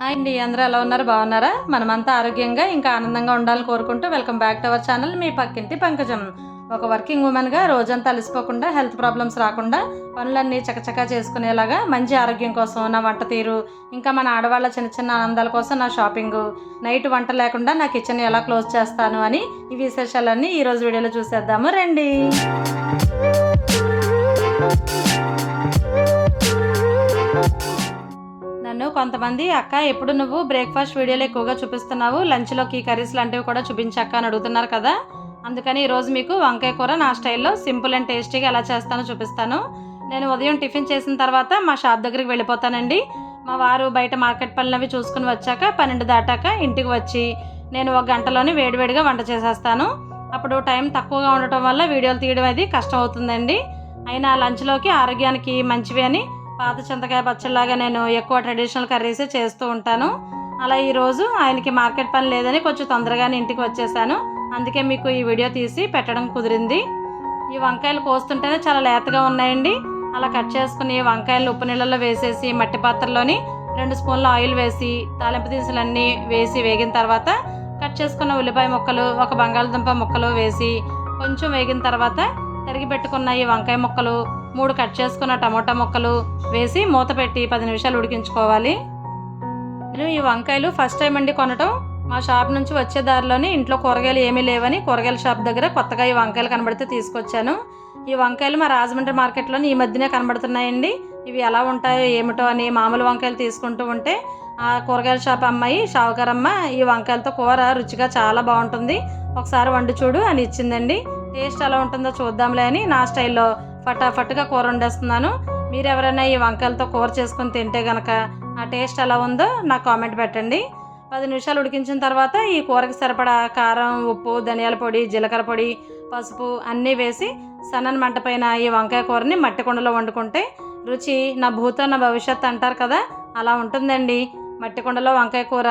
Hi అండి అందరూ ఎలా ఉన్నారు? బాగున్నారా? మనమంతా ఆరోగ్యంగా ఇంకా ఆనందంగా ఉండాలని కోరుకుంటూ welcome back to our channel మీ పక్కింటి పంకజం. ఒక వర్కింగ్ ఉమెన్గా రోజంతా అలసిపోకుండా హెల్త్ ప్రాబ్లమ్స్ రాకుండా పనులన్నీ చకచకా చేసుకునేలాగా మంచి ఆరోగ్యం కోసం నా వంట తీరు ఇంకా మన ఆడవాళ్ళ చిన్న చిన్న ఆనందాల కోసం నా షాపింగ్ నైట్ వంట లేకుండా నా కిచెన్ ఎలా క్లోజ్ చేస్తాను అని ఈ విశేషాలన్నీ ఈరోజు వీడియోలో చూసేద్దాము. రండి. కొంతమంది అక్క ఎప్పుడు నువ్వు బ్రేక్ఫాస్ట్ వీడియోలు ఎక్కువగా చూపిస్తున్నావు? లంచ్లోకి కర్రీస్ లాంటివి కూడా చూపించక్క అని అడుగుతున్నారు కదా. అందుకని ఈరోజు మీకు వంకాయ కూర నా స్టైల్లో సింపుల్ అండ్ టేస్టీగా ఎలా చేస్తానో చూపిస్తాను. నేను ఉదయం టిఫిన్ చేసిన తర్వాత మా షాప్ దగ్గరికి వెళ్ళిపోతానండి. మా వారు బయట మార్కెట్ పనులు అవి చూసుకుని వచ్చాక పన్నెండు దాటాక ఇంటికి వచ్చి నేను ఒక గంటలోనే వేడివేడిగా వంట చేసేస్తాను. అప్పుడు టైం తక్కువగా ఉండటం వల్ల వీడియోలు తీయడం అది కష్టం అవుతుందండి. అయినా లంచ్లోకి ఆరోగ్యానికి మంచివి అని పాత చింతకాయ పచ్చడిలాగా నేను ఎక్కువ ట్రెడిషనల్ కర్రీసే చేస్తూ ఉంటాను. అలా ఈరోజు ఆయనకి మార్కెట్ పని లేదని కొంచెం తొందరగానే ఇంటికి వచ్చేసాను. అందుకే మీకు ఈ వీడియో తీసి పెట్టడం కుదిరింది. ఈ వంకాయలు కోస్తుంటేనే చాలా లేతగా ఉన్నాయండి. అలా కట్ చేసుకుని వంకాయలు ఉప్పు నీళ్ళలో వేసేసి మట్టి పాత్రలోని రెండు స్పూన్ల ఆయిల్ వేసి తాలింపు దినుసులన్నీ వేసి వేగిన తర్వాత కట్ చేసుకున్న ఉల్లిపాయ ముక్కలు ఒక బంగాళదుంప ముక్కలు వేసి కొంచెం వేగిన తర్వాత తరిగి పెట్టుకున్న ఈ వంకాయ ముక్కలు మూడు కట్ చేసుకున్న టమోటా ముక్కలు వేసి మూత పెట్టి పది నిమిషాలు ఉడికించుకోవాలి. నేను ఈ వంకాయలు ఫస్ట్ టైం అండి కొనటం. మా షాప్ నుంచి వచ్చే దారిలోనే ఇంట్లో కూరగాయలు ఏమీ లేవని కూరగాయల షాప్ దగ్గర కొత్తగా ఈ వంకాయలు కనబడితే తీసుకొచ్చాను. ఈ వంకాయలు మా రాజమండ్రి మార్కెట్లోని ఈ మధ్యనే కనబడుతున్నాయండి. ఇవి ఎలా ఉంటాయో ఏమిటో అని మామూలు వంకాయలు తీసుకుంటూ ఉంటే ఆ కూరగాయల షాప్ అమ్మాయి షావుకారమ్మ ఈ వంకాయలతో కూర రుచిగా చాలా బాగుంటుంది. ఒకసారి వండి చూడు అని ఇచ్చిందండి. టేస్ట్ ఎలా ఉంటుందో చూద్దాంలే అని నా స్టైల్లో ఫటాఫట్గా కూర వండేస్తున్నాను. మీరు ఎవరైనా ఈ వంకాయలతో కూర చేసుకుని తింటే కనుక ఆ టేస్ట్ ఎలా ఉందో నాకు కామెంట్ పెట్టండి. పది నిమిషాలు ఉడికించిన తర్వాత ఈ కూరకి సరిపడా కారం ఉప్పు ధనియాల పొడి జీలకర్ర పొడి పసుపు అన్నీ వేసి సన్నని మంట పైన ఈ వంకాయ కూరని మట్టి కుండలో వండుకుంటే రుచి నా భూతో నా భవిష్యత్ అంటారు కదా అలా ఉంటుందండి. మట్టి కుండలో వంకాయ కూర.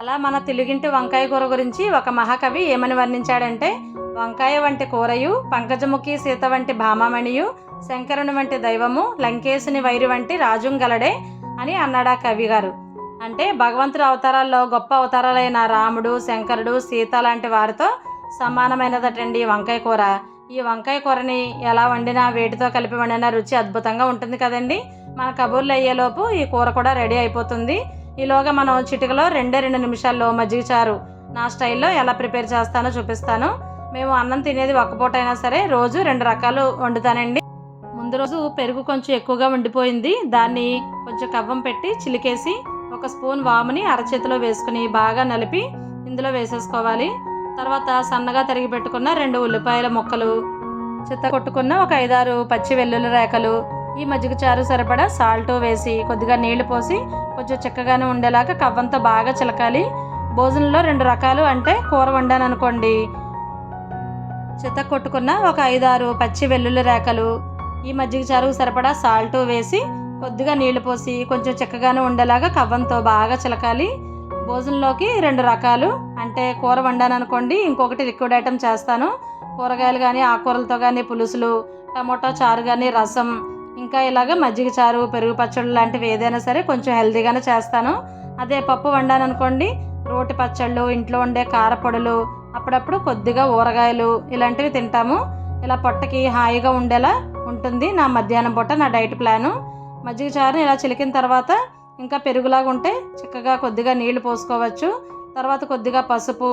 అలా మన తెలుగింటి వంకాయ కూర గురించి ఒక మహాకవి ఏమని వర్ణించాడంటే వంకాయ వంటి కూరయు పంకజముఖి సీత వంటి భామామణియు శంకరుని వంటి దైవము లంకేశుని వైరి వంటి రాజుంగలడే అని అన్నాడా కవి గారు. అంటే భగవంతుడి అవతారాల్లో గొప్ప అవతారాలైన రాముడు శంకరుడు సీత లాంటి వారితో సమానమైనదటండి ఈ వంకాయ కూర. ఈ వంకాయ కూరని ఎలా వండినా వేటితో కలిపి వండినా రుచి అద్భుతంగా ఉంటుంది కదండి. మన కబూర్లు అయ్యేలోపు ఈ కూర కూడా రెడీ అయిపోతుంది. ఈలోగా మనం చిటికలో రెండే రెండు నిమిషాల్లో మజ్జిగ చారు నా స్టైల్లో ఎలా ప్రిపేర్ చేస్తానో చూపిస్తాను. మేము అన్నం తినేది ఒక్క పూట అయినా సరే రోజు రెండు రకాలు వండుతానండి. ముందు రోజు పెరుగు కొంచెం ఎక్కువగా ఉండిపోయింది. దాన్ని కొంచెం కవ్వం పెట్టి చిలికేసి ఒక స్పూన్ వాముని అరచేతిలో వేసుకుని బాగా నలిపి ఇందులో వేసేసుకోవాలి. తర్వాత సన్నగా తరిగి పెట్టుకున్న రెండు ఉల్లిపాయల ముక్కలు చిత్త కొట్టుకున్న ఒక ఐదారు పచ్చి వెల్లుల్లి రేకలు ఈ మజ్జిగ చారు సరిపడా సాల్ట్ వేసి కొద్దిగా నీళ్ళు పోసి కొంచెం చిక్కగానే ఉండేలాగా కవ్వంతో బాగా చిలకాలి. భోజనంలో రెండు రకాలు అంటే కూర వండాను అనుకోండి చిత కొట్టుకున్న ఒక ఐదారు పచ్చి వెల్లుల్లి రేకలు ఈ మజ్జిగ చారుకు సరిపడా సాల్ట్ వేసి కొద్దిగా నీళ్ళు పోసి కొంచెం చిక్కగానే ఉండేలాగా కవ్వంతో బాగా చిలకాలి. భోజనంలోకి రెండు రకాలు అంటే కూర వండాను అనుకోండి ఇంకొకటి లిక్విడ్ ఐటమ్ చేస్తాను. కూరగాయలు కానీ ఆకుకూరలతో కానీ పులుసులు టమోటా చారు కానీ రసం ఇంకా ఇలాగ మజ్జిగ చారు పెరుగు పచ్చళ్ళు లాంటివి ఏదైనా సరే కొంచెం హెల్తీగానే చేస్తాను. అదే పప్పు వండాను అనుకోండి రోటి పచ్చళ్ళు ఇంట్లో ఉండే కారపొడులు అప్పుడప్పుడు కొద్దిగా ఊరగాయలు ఇలాంటివి తింటాము. ఇలా పొట్టకి హాయిగా ఉండేలా ఉంటుంది నా మధ్యాహ్నం పూట నా డైట్ ప్లాను. మజ్జిగ చారుని ఇలా చిలికిన తర్వాత ఇంకా పెరుగులాగా ఉంటే చిక్కగా కొద్దిగా నీళ్ళు పోసుకోవచ్చు. తర్వాత కొద్దిగా పసుపు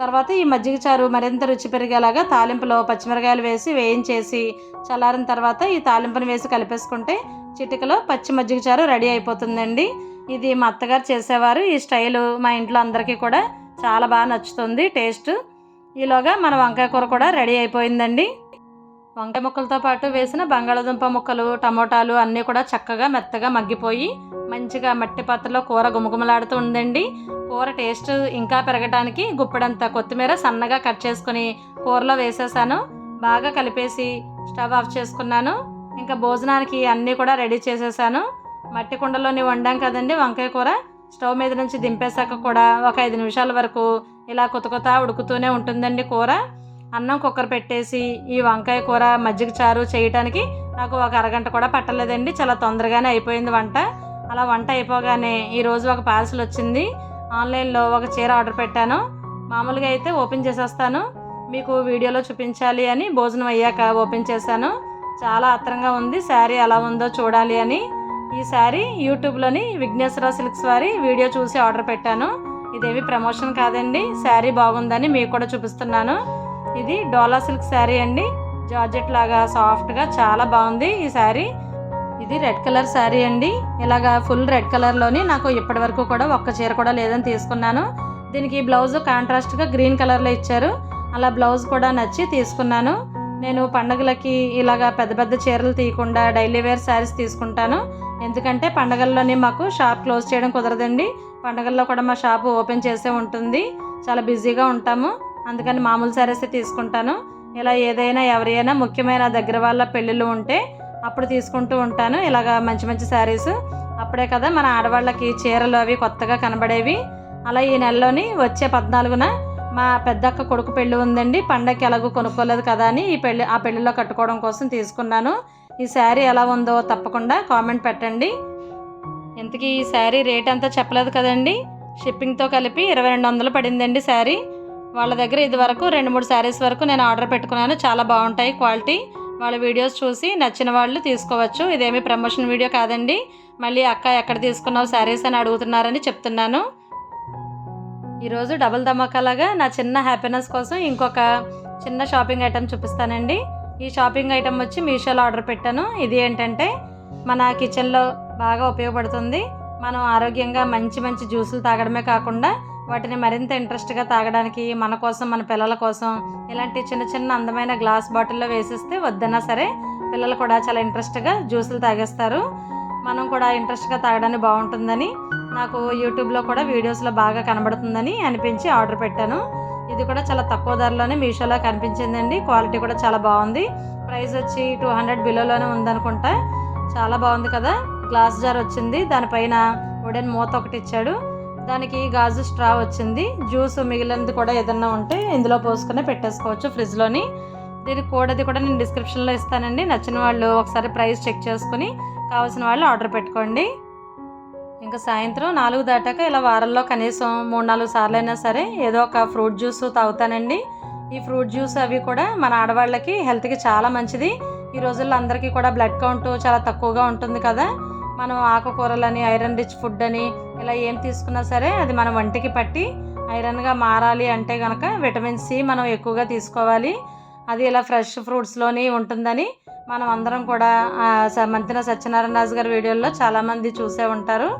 తర్వాత ఈ మజ్జిగ చారు మరింత రుచి పెరిగేలాగా తాలింపులో పచ్చిమిరకాయలు వేసి వేయించేసి చల్లారిన తర్వాత ఈ తాలింపుని వేసి కలిపేసుకుంటే చిటికలో పచ్చి మజ్జిగ చారు రెడీ అయిపోతుందండి. ఇది మా అత్తగారు చేసేవారు. ఈ స్టైలు మా ఇంట్లో అందరికీ కూడా చాలా బాగా నచ్చుతుంది టేస్ట్. ఈలోగా మన వంకాయ కూర కూడా రెడీ అయిపోయిందండి. వంకాయ ముక్కలతో పాటు వేసిన బంగాళదుంప ముక్కలు టమోటాలు అన్నీ కూడా చక్కగా మెత్తగా మగ్గిపోయి మంచిగా మట్టి పాత్రలో కూర గుమగుమలాడుతూ ఉందండి. కూర టేస్ట్ ఇంకా పెరగడానికి గుప్పెడంత కొత్తిమీర సన్నగా కట్ చేసుకుని కూరలో వేసేసాను. బాగా కలిపేసి స్టవ్ ఆఫ్ చేసుకున్నాను. ఇంకా భోజనానికి అన్నీ కూడా రెడీ చేసేసాను. మట్టి కుండలోని వండాం కదండి వంకాయ కూర. స్టవ్ మీద నుంచి దింపేశాక కూడా ఒక ఐదు నిమిషాల వరకు ఇలా కొత్త కొత్త ఉడుకుతూనే ఉంటుందండి కూర. అన్నం కుక్కర్ పెట్టేసి ఈ వంకాయ కూర మజ్జిగ చారు చేయటానికి నాకు ఒక అరగంట కూడా పట్టలేదండి. చాలా తొందరగానే అయిపోయింది వంట. అలా వంట అయిపోగానే ఈరోజు ఒక పార్సల్ వచ్చింది. ఆన్లైన్లో ఒక చీర ఆర్డర్ పెట్టాను. మామూలుగా అయితే ఓపెన్ చేసేస్తాను. మీకు వీడియోలో చూపించాలి అని భోజనం అయ్యాక ఓపెన్ చేశాను. చాలా ఆత్రంగా ఉంది. శారీ ఎలా ఉందో చూడాలి అని. ఈ శారీ యూట్యూబ్లోని విఘ్నేశ్వర సిల్క్స్ వారి వీడియో చూసి ఆర్డర్ పెట్టాను. ఇదేమి ప్రమోషన్ కాదండి. శారీ బాగుందని మీకు కూడా చూపిస్తున్నాను. ఇది డోలా సిల్క్ శారీ అండి. జార్జెట్ లాగా సాఫ్ట్గా చాలా బాగుంది ఈ శారీ. ఇది రెడ్ కలర్ శారీ అండి. ఇలాగా ఫుల్ రెడ్ కలర్లోని నాకు ఇప్పటి వరకు కూడా ఒక్క చీర కూడా లేదని తీసుకున్నాను. దీనికి బ్లౌజ్ కాంట్రాస్ట్గా గ్రీన్ కలర్లో ఇచ్చారు. అలా బ్లౌజ్ కూడా నచ్చి తీసుకున్నాను. నేను పండగలకి ఇలాగా పెద్ద పెద్ద చీరలు తీయకుండా డైలీ వేర్ శారీస్ తీసుకుంటాను. ఎందుకంటే పండగల్లోనే మాకు షాప్ క్లోజ్ చేయడం కుదరదండి. పండగల్లో కూడా మా షాపు ఓపెన్ చేసే ఉంటుంది. చాలా బిజీగా ఉంటాము. అందుకని మామూలు శారీసే తీసుకుంటాను. ఇలా ఏదైనా ఎవరైనా ముఖ్యమైన దగ్గర వాళ్ళ పెళ్ళిళ్ళు ఉంటే అప్పుడు తీసుకుంటూ ఉంటాను. ఇలాగ మంచి మంచి శారీస్ అప్పుడే కదా మన ఆడవాళ్ళకి చీరలు అవి కొత్తగా కనబడేవి. అలా ఈ నెలలోని వచ్చే పద్నాలుగున మా పెద్దక్క కొడుకు పెళ్ళి ఉందండి. పండగకి ఎలాగో కొనుక్కోలేదు కదా అని ఈ పెళ్ళి ఆ పెళ్ళిలో కట్టుకోవడం కోసం తీసుకున్నాను. ఈ శారీ ఎలా ఉందో తప్పకుండా కామెంట్ పెట్టండి. ఇంతకీ ఈ శారీ రేట్ అంతా చెప్పలేదు కదండి. షిప్పింగ్తో కలిపి ఇరవై రెండు వందలు పడిందండి శారీ. వాళ్ళ దగ్గర ఇది వరకు రెండు మూడు శారీస్ వరకు నేను ఆర్డర్ పెట్టుకున్నాను. చాలా బాగుంటాయి క్వాలిటీ. వాళ్ళ వీడియోస్ చూసి నచ్చిన వాళ్ళు తీసుకోవచ్చు. ఇదేమి ప్రమోషన్ వీడియో కాదండి. మళ్ళీ అక్క ఎక్కడ తీసుకున్నావు శారీస్ అని అడుగుతున్నారని చెప్తున్నాను. ఈరోజు డబుల్ ధమాకాలాగా నా చిన్న హ్యాపీనెస్ కోసం ఇంకొక చిన్న షాపింగ్ ఐటెం చూపిస్తానండి. ఈ షాపింగ్ ఐటెం వచ్చి మీషోలో ఆర్డర్ పెట్టాను. ఇది ఏంటంటే మన కిచెన్లో బాగా ఉపయోగపడుతుంది. మనం ఆరోగ్యంగా మంచి మంచి జ్యూసులు తాగడమే కాకుండా వాటిని మరింత ఇంట్రెస్ట్గా తాగడానికి మన కోసం మన పిల్లల కోసం ఇలాంటి చిన్న చిన్న అందమైన గ్లాస్ బాటిల్లో వేసిస్తే వద్దన్నా సరే పిల్లలు కూడా చాలా ఇంట్రెస్ట్గా జ్యూసులు తాగేస్తారు. మనం కూడా ఇంట్రెస్ట్గా తాగడానికి బాగుంటుందని నాకు యూట్యూబ్లో కూడా వీడియోస్లో బాగా కనబడుతుందని అనిపించి ఆర్డర్ పెట్టాను. ఇది కూడా చాలా తక్కువ ధరలోనే మీషోలో కనిపించిందండి. క్వాలిటీ కూడా చాలా బాగుంది. ప్రైస్ వచ్చి టూ హండ్రెడ్ బిలోలోనే ఉందనుకుంటా. చాలా బాగుంది కదా. గ్లాస్ జార్ వచ్చింది. దానిపైన వుడెన్ మూత ఒకటి ఇచ్చాడు. దానికి గాజు స్ట్రా వచ్చింది. జ్యూస్ మిగిలినది కూడా ఏదన్నా ఉంటే ఇందులో పోసుకొని పెట్టేసుకోవచ్చు ఫ్రిడ్జ్లోని. దీని కోడ్ అది కూడా నేను డిస్క్రిప్షన్లో ఇస్తానండి. నచ్చిన వాళ్ళు ఒకసారి ప్రైస్ చెక్ చేసుకుని కావాల్సిన వాళ్ళు ఆర్డర్ పెట్టుకోండి. ఇంకా సాయంత్రం నాలుగు దాటాక ఇలా వారంలో కనీసం మూడు నాలుగు సార్లు అయినా సరే ఏదో ఒక ఫ్రూట్ జ్యూస్ తాగుతానండి. ఈ ఫ్రూట్ జ్యూస్ అవి కూడా మన ఆడవాళ్ళకి హెల్త్కి చాలా మంచిది. ఈ రోజుల్లో అందరికీ కూడా బ్లడ్ కౌంట్ చాలా తక్కువగా ఉంటుంది కదా. మనం ఆకుకూరలని ఐరన్ రిచ్ ఫుడ్ అని ఇలా ఏం తీసుకున్నా సరే అది మన వంటికి పట్టి ఐరన్గా మారాలి అంటే కనుక విటమిన్ సి మనం ఎక్కువగా తీసుకోవాలి. అది ఇలా ఫ్రెష్ ఫ్రూట్స్లోనే ఉంటుందని మనం అందరం కూడా మంతిన సత్యనారాయణ రాజు గారి వీడియోల్లో చాలామంది చూసే ఉంటారు.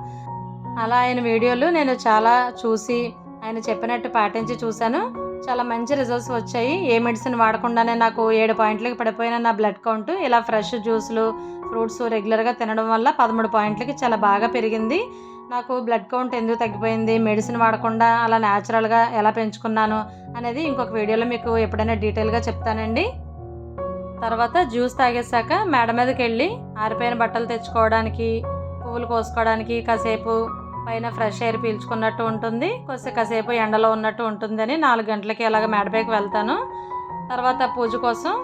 అలా ఆయన వీడియోలు నేను చాలా చూసి ఆయన చెప్పినట్టు పాటించి చూశాను. చాలా మంచి రిజల్ట్స్ వచ్చాయి. ఏ మెడిసిన్ వాడకుండానే నాకు ఏడు పాయింట్లకి పడిపోయిన నా బ్లడ్ కౌంట్ ఇలా ఫ్రెష్ జ్యూస్లు ఫ్రూట్స్ రెగ్యులర్గా తినడం వల్ల పదమూడు పాయింట్లకి చాలా బాగా పెరిగింది. నాకు బ్లడ్ కౌంట్ ఎందుకు తగ్గిపోయింది? మెడిసిన్ వాడకుండా అలా న్యాచురల్గా ఎలా పెంచుకున్నాను అనేది ఇంకొక వీడియోలో మీకు ఎప్పుడైనా డీటెయిల్గా చెప్తానండి. తర్వాత జ్యూస్ తాగేశాక మేడ మీదకి వెళ్ళి ఆరిపోయిన బట్టలు తెచ్చుకోవడానికి పువ్వులు కోసుకోవడానికి కాసేపు పైన ఫ్రెష్ ఎయిర్ పీల్చుకున్నట్టు ఉంటుంది. కొంచెం కాసేపు ఎండలో ఉన్నట్టు ఉంటుందని నాలుగు గంటలకి ఇలాగ మేడపైకి వెళ్తాను. తర్వాత పూజ కోసం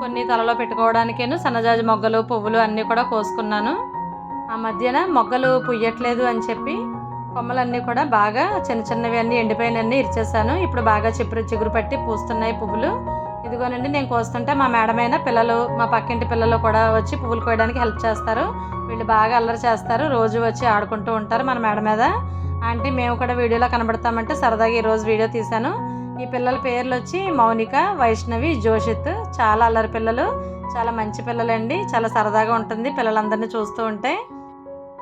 కొన్ని తలలో పెట్టుకోవడానికేను సన్నజాజి మొగ్గలు పువ్వులు అన్నీ కూడా కోసుకున్నాను. ఆ మధ్యన మొగ్గలు పుయ్యట్లేదు అని చెప్పి కొమ్మలన్నీ కూడా బాగా చిన్న చిన్నవి అన్నీ ఎండిపోయినన్నీ ఇచ్చేసాను ఇప్పుడు బాగా చిగురు చిగురు పట్టి పూస్తున్నాయి పువ్వులు. ఇదిగోనండి నేను కోస్తుంటే మా మేడమైన పిల్లలు మా పక్కింటి పిల్లలు కూడా వచ్చి పువ్వులు కోయడానికి హెల్ప్ చేస్తారు. వీళ్ళు బాగా అల్లరి చేస్తారు. రోజు వచ్చి ఆడుకుంటూ ఉంటారు మన మేడ మీద. ఆంటీ మేము కూడా వీడియోలో కనబడతామంటే సరదాగా ఈరోజు వీడియో తీశాను. ఈ పిల్లల పేర్లు వచ్చి మౌనిక వైష్ణవి జోషిత్. చాలా అల్లరి పిల్లలు చాలా మంచి పిల్లలండి. చాలా సరదాగా ఉంటుంది పిల్లలందరినీ చూస్తూ ఉంటే.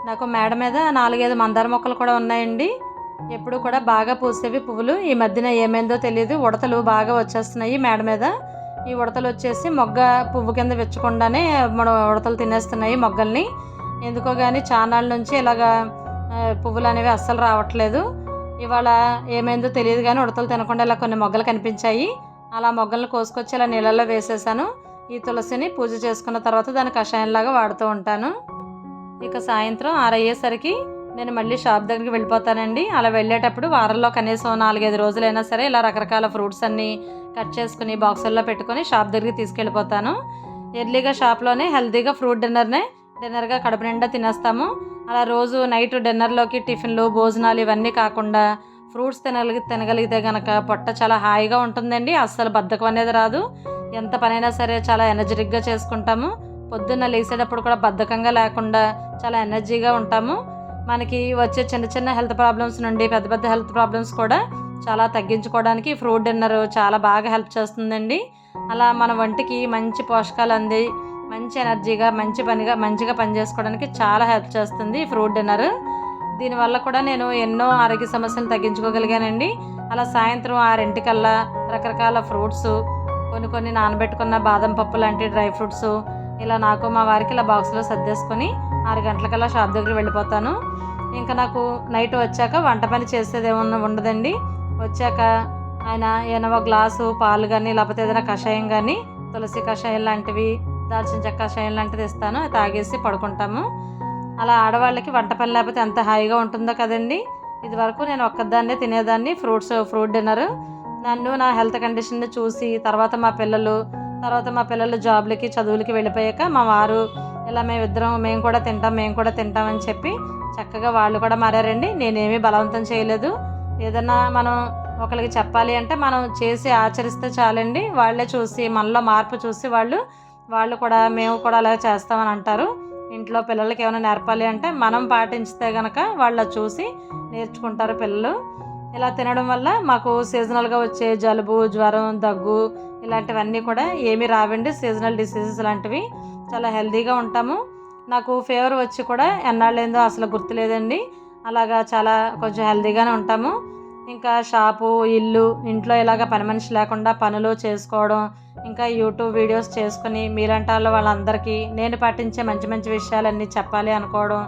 నాకు మేడ మీద నాలుగైదు మందార మొక్కలు కూడా ఉన్నాయండి. ఎప్పుడు కూడా బాగా పూసేవి పువ్వులు. ఈ మధ్యన ఏమైందో తెలియదు ఉడతలు బాగా వచ్చేస్తున్నాయి మేడ మీద. ఈ ఉడతలు వచ్చేసి మొగ్గ పువ్వు కింద వెచ్చకుండానే మన ఉడతలు తినేస్తున్నాయి మొగ్గల్ని. ఎందుకో కానీ చానాళ్ళ నుంచి ఇలాగా పువ్వులు అనేవి అస్సలు రావట్లేదు. ఇవాళ ఏమైందో తెలియదు కానీ ఉడతలు తినకుండా ఇలా కొన్ని మొగ్గలు కనిపించాయి. అలా మొగ్గలను కోసుకొచ్చి ఇలా నీళ్ళల్లో వేసేసాను. ఈ తులసిని పూజ చేసుకున్న తర్వాత దాని కషాయంలాగా వాడుతూ ఉంటాను. ఇక సాయంత్రం ఆరయ్యేసరికి నేను మళ్ళీ షాప్ దగ్గరికి వెళ్ళిపోతానండి. అలా వెళ్ళేటప్పుడు వారంలో కనీసం నాలుగైదు రోజులైనా సరే ఇలా రకరకాల ఫ్రూట్స్ అన్నీ కట్ చేసుకుని బాక్సుల్లో పెట్టుకొని షాప్ దగ్గరికి తీసుకెళ్ళిపోతాను. ఎర్లీగా షాప్లోనే హెల్తీగా ఫ్రూట్ డిన్నర్నే డిన్నర్గా కడుపు నిండా తినేస్తాము. అలా రోజు నైట్ డిన్నర్లోకి టిఫిన్లు భోజనాలు ఇవన్నీ కాకుండా ఫ్రూట్స్ తినగలిగి తినగలిగితే కనుక పొట్ట చాలా హాయిగా ఉంటుందండి. అస్సలు బద్ధకం అనేది రాదు. ఎంత పనైనా సరే చాలా ఎనర్జెటిక్గా చేసుకుంటాము. పొద్దున్న లేసేటప్పుడు కూడా బద్ధకంగా లేకుండా చాలా ఎనర్జీగా ఉంటాము. మనకి వచ్చే చిన్న చిన్న హెల్త్ ప్రాబ్లమ్స్ నుండి పెద్ద పెద్ద హెల్త్ ప్రాబ్లమ్స్ కూడా చాలా తగ్గించుకోవడానికి ఫ్రూట్ డిన్నర్ చాలా బాగా హెల్ప్ చేస్తుందండి. అలా మన వంటికి మంచి పోషకాలు అంది మంచి ఎనర్జీగా మంచి పనిగా మంచిగా పనిచేసుకోవడానికి చాలా హెల్ప్ చేస్తుంది ఫ్రూట్ డిన్నర్. దీనివల్ల కూడా నేను ఎన్నో ఆరోగ్య సమస్యలు తగ్గించుకోగలిగానండి. అలా సాయంత్రం ఆరింటికల్లా రకరకాల ఫ్రూట్స్ కొన్ని కొన్ని నానబెట్టుకున్న బాదం పప్పు లాంటి డ్రై ఫ్రూట్స్ ఇలా నాకు మా వారికి ఇలా బాక్స్లో సర్దేసుకొని ఆరు గంటలకల్లా షాప్ దగ్గర వెళ్ళిపోతాను. ఇంకా నాకు నైట్ వచ్చాక వంట పని చేసేది ఏమన్నా ఉండదండి. వచ్చాక ఆయన ఏమైనా ఒక గ్లాసు పాలు కానీ లేకపోతే ఏదైనా కషాయం కానీ తులసి కషాయం లాంటివి దాల్చిన చెక్క కషాయం లాంటిది ఇస్తాను. అది తాగేసి పడుకుంటాము. అలా ఆడవాళ్ళకి వంట పని లేకపోతే ఎంత హాయిగా ఉంటుందో కదండి. ఇది వరకు నేను ఒక్కదాన్నే తినేదాన్ని ఫ్రూట్స్ ఫ్రూట్ డిన్నర్. నన్ను నా హెల్త్ కండిషన్ని చూసి తర్వాత మా పిల్లలు తర్వాత మా పిల్లలు జాబ్లకి చదువులకి వెళ్ళిపోయాక మా వారు ఇలా మేమిద్దరం మేము కూడా తింటాం మేము కూడా తింటాం అని చెప్పి చక్కగా వాళ్ళు కూడా మారారండి. నేనేమీ బలవంతం చేయలేదు. ఏదన్నా మనం ఒకరికి చెప్పాలి అంటే మనం చేసి ఆచరిస్తే చాలండి. వాళ్ళే చూసి మనలో మార్పు చూసి వాళ్ళు వాళ్ళు కూడా మేము కూడా అలా చేస్తామని అంటారు. ఇంట్లో పిల్లలకి ఏమైనా నేర్పాలి అంటే మనం పాటించితే కనుక వాళ్ళ చూసి నేర్చుకుంటారు పిల్లలు. ఇలా తినడం వల్ల మాకు సీజనల్గా వచ్చే జలుబు జ్వరం దగ్గు ఇలాంటివన్నీ కూడా ఏమీ రావండి. సీజనల్ డిసీజెస్ లాంటివి చాలా హెల్తీగా ఉంటాము. నాకు ఫీవర్ వచ్చి కూడా ఎన్నాళ్ళేందో అసలు గుర్తులేదండి. అలాగా చాలా కొంచెం హెల్తీగానే ఉంటాము. ఇంకా షాపు ఇల్లు ఇంట్లో ఇలాగ పని మనిషి లేకుండా పనులు చేసుకోవడం ఇంకా యూట్యూబ్ వీడియోస్ చేసుకుని మీలాంటి వాళ్ళందరికీ నేను పాటించే మంచి మంచి విషయాలన్నీ చెప్పాలి అనుకోవడం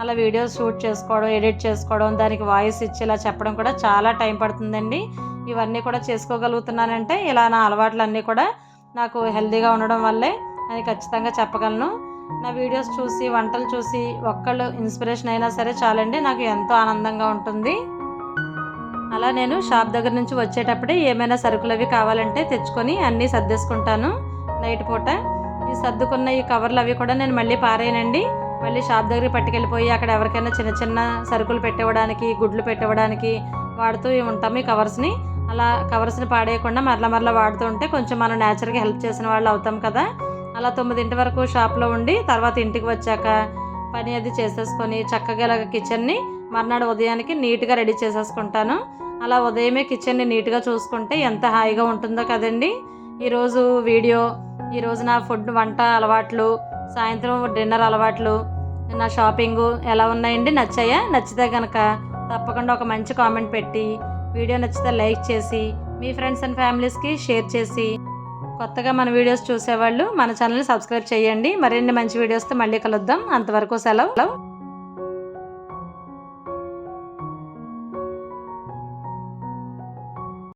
అలా వీడియోస్ షూట్ చేసుకోవడం ఎడిట్ చేసుకోవడం దానికి వాయిస్ ఇచ్చి ఇలా చెప్పడం కూడా చాలా టైం పడుతుందండి. ఇవన్నీ కూడా చేసుకోగలుగుతున్నానంటే ఇలా నా అలవాట్లన్నీ కూడా నాకు హెల్తీగా ఉండడం వల్లే అని ఖచ్చితంగా చెప్పగలను. నా వీడియోస్ చూసి వంటలు చూసి ఒక్కళ్ళు ఇన్స్పిరేషన్ అయినా సరే చాలండి నాకు ఎంతో ఆనందంగా ఉంటుంది. అలా నేను షాప్ దగ్గర నుంచి వచ్చేటప్పుడే ఏమైనా సరుకులు అవి కావాలంటే తెచ్చుకొని అన్నీ సర్దేసుకుంటాను నైట్ పూట. ఈ సర్దుకున్న ఈ కవర్లు అవి కూడా నేను మళ్ళీ పారేయనండి. మళ్ళీ షాప్ దగ్గరికి పట్టుకెళ్ళిపోయి అక్కడ ఎవరికైనా చిన్న చిన్న సరుకులు పెట్టివ్వడానికి గుడ్లు పెట్టివ్వడానికి వాడుతూ ఉంటాము ఈ కవర్స్ని. అలా కవర్స్ని పాడేయకుండా మరల మరల వాడుతూ ఉంటే కొంచెం మనం నేచర్గా హెల్ప్ చేసిన వాళ్ళు అవుతాం కదా. అలా తొమ్మిదింటి వరకు షాప్లో ఉండి తర్వాత ఇంటికి వచ్చాక పని అది చేసేసుకొని చక్కగా ఇలాగ కిచెన్ని మర్నాడు ఉదయానికి నీట్గా రెడీ చేసేసుకుంటాను. అలా ఉదయమే కిచెన్ని నీట్గా చూసుకుంటే ఎంత హాయిగా ఉంటుందో కదండి. ఈరోజు వీడియో ఈరోజు నా ఫుడ్ వంట అలవాట్లు సాయంత్రం డిన్నర్ అలవాట్లు నా షాపింగ్ ఎలా ఉన్నాయండి? నచ్చాయా? నచ్చితే కనుక తప్పకుండా ఒక మంచి కామెంట్ పెట్టి వీడియో నచ్చితే లైక్ చేసి మీ ఫ్రెండ్స్ అండ్ ఫ్యామిలీస్కి షేర్ చేసి కొత్తగా మన వీడియోస్ చూసేవాళ్ళు మన ఛానల్ని సబ్స్క్రైబ్ చేయండి. మరిన్ని మంచి వీడియోస్తో మళ్ళీ కలుద్దాం. అంతవరకు సెలవు.